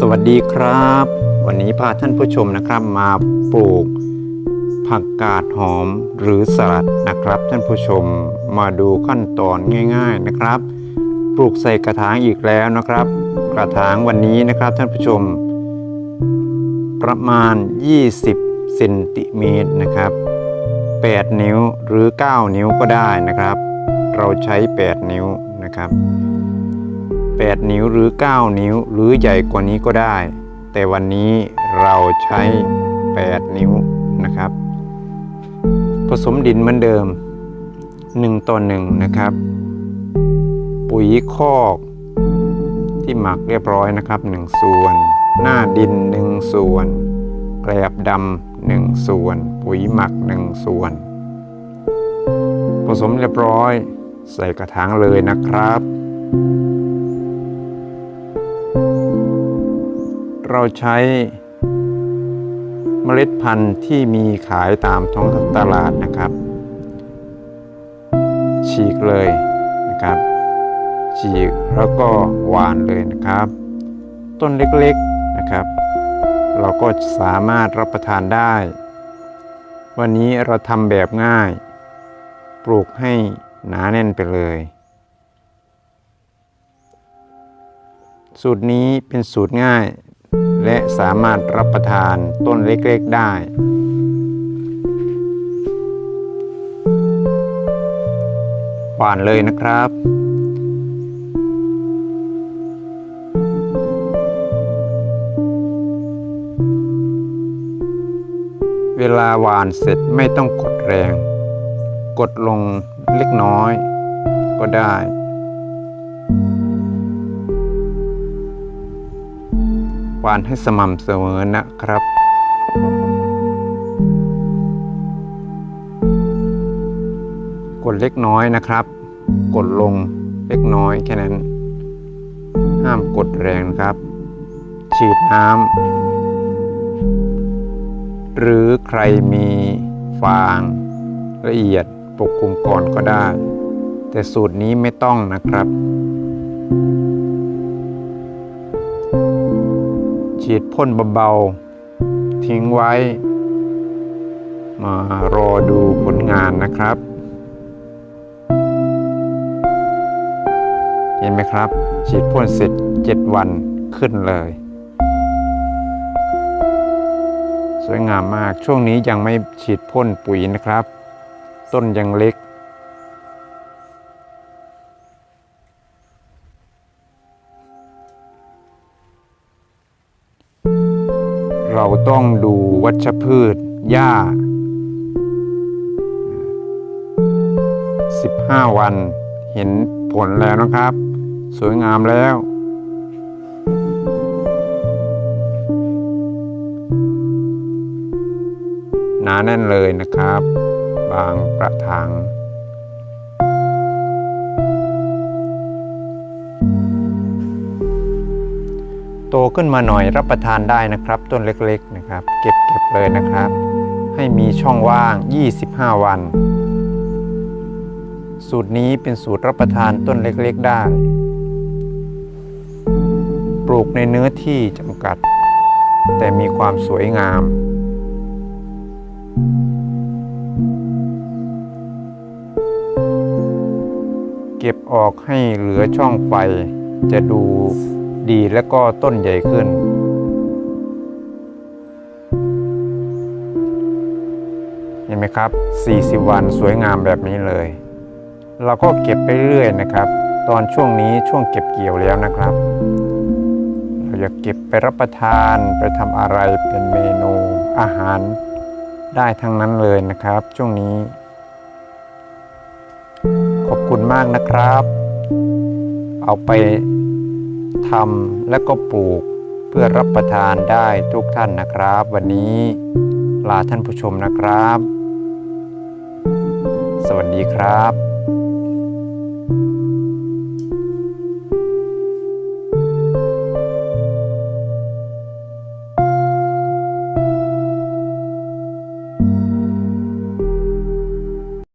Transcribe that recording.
สวัสดีครับ วันนี้พาท่านผู้ชมนะครับมาปลูกผักกาดหอมหรือสลัดนะครับ ท่านผู้ชมมาดูขั้นตอนง่าย ๆนะครับ ปลูกใส่กระถางอีกแล้วนะครับ กระถางวันนี้นะครับท่านผู้ชม ประมาณ 20เซนติเมตรนะครับ 8 นิ้วหรือ 9 นิ้วก็ได้นะครับ เราใช้ 8 นิ้วนะครับ 8 นิ้วหรือ 9 นิ้วหรือใหญ่กว่านี้ก็ได้ แต่วันนี้เราใช้ 8 นิ้วนะครับ ผสมดินเหมือนเดิม 1ต่อ1นะครับ ปุ๋ยคอกที่หมักเรียบร้อยนะครับ 1 ส่วน หน้าดิน 1 ส่วนแกลบดำ1ส่วน ปุ๋ยหมัก 1 ส่วน ผสมเรียบร้อย ใส่กระถางเลยนะครับ เราใช้เมล็ดพันธุ์ที่มีขายตามท้องตลาดนะครับ ฉีกเลยนะครับ ฉีกแล้วก็หวานเลยนะครับ ต้นเล็กๆนะครับ เราก็สามารถรับประทานได้ วันนี้เราทำแบบง่าย ปลูกให้หนาแน่นไปเลยสูตรนี้เป็นสูตรง่าย และสามารถรับประทานต้นเล็กๆได้ หวานเลยนะครับ เวลาหวานเสร็จไม่ต้องกดแรง กดลงเล็กน้อยก็ได้ วานให้สม่ำเสมอนะครับ กดเล็กน้อยนะครับ กดลงเล็กน้อยแค่นั้น ห้ามกดแรงครับ ฉีดน้ำหรือใครมีฟางละเอียดปกคลุมก่อนก็ได้ แต่สูตรนี้ไม่ต้องนะครับ ฉีดพ่นเบาๆ ทิ้งไว้ มารอดูผลงานนะครับ เห็นไหมครับ ฉีดพ่นเสร็จ 7 วันขึ้นเลย สวยงามมากช่วงนี้ยังไม่ฉีดพ่นปุ๋ยนะครับ ต้นยังเล็ก เราต้องดูวัชพืชหญ้า 15 วันเห็นผลแล้วนะครับ สวยงามแล้ว หนาแน่นเลยนะครับ บางประถาง ตขึ้นมาหน่อยรับประทานได้นะครับ ต้นเล็กๆนะครับ เก็บเก็บเลยนะครับ ให้มีช่องว่าง 25 วัน สูตรนี้เป็นสูตรรับประทานต้นเล็กๆได้ ปลูกในเนื้อที่จำกัด แต่มีความสวยงามเก็บออกให้เหลือช่องไฟจะดู ดีและก็ต้นใหญ่ขึ้น เห็นไหมครับ 40 วันสวยงามแบบนี้เลย เราก็เก็บไปเรื่อยนะครับ ตอนช่วงนี้ช่วงเก็บเกี่ยวแล้วนะครับ เราจะเก็บไปรับประทานไปทำอะไรเป็นเมนูอาหารได้ทั้งนั้นเลยนะครับ ช่วงนี้ ขอบคุณมากนะครับ เอาไป ทำและก็ปลูกเพื่อรับประทานได้ทุกท่านนะครับ วันนี้ลาท่านผู้ชมนะครับ สวัสดีครับ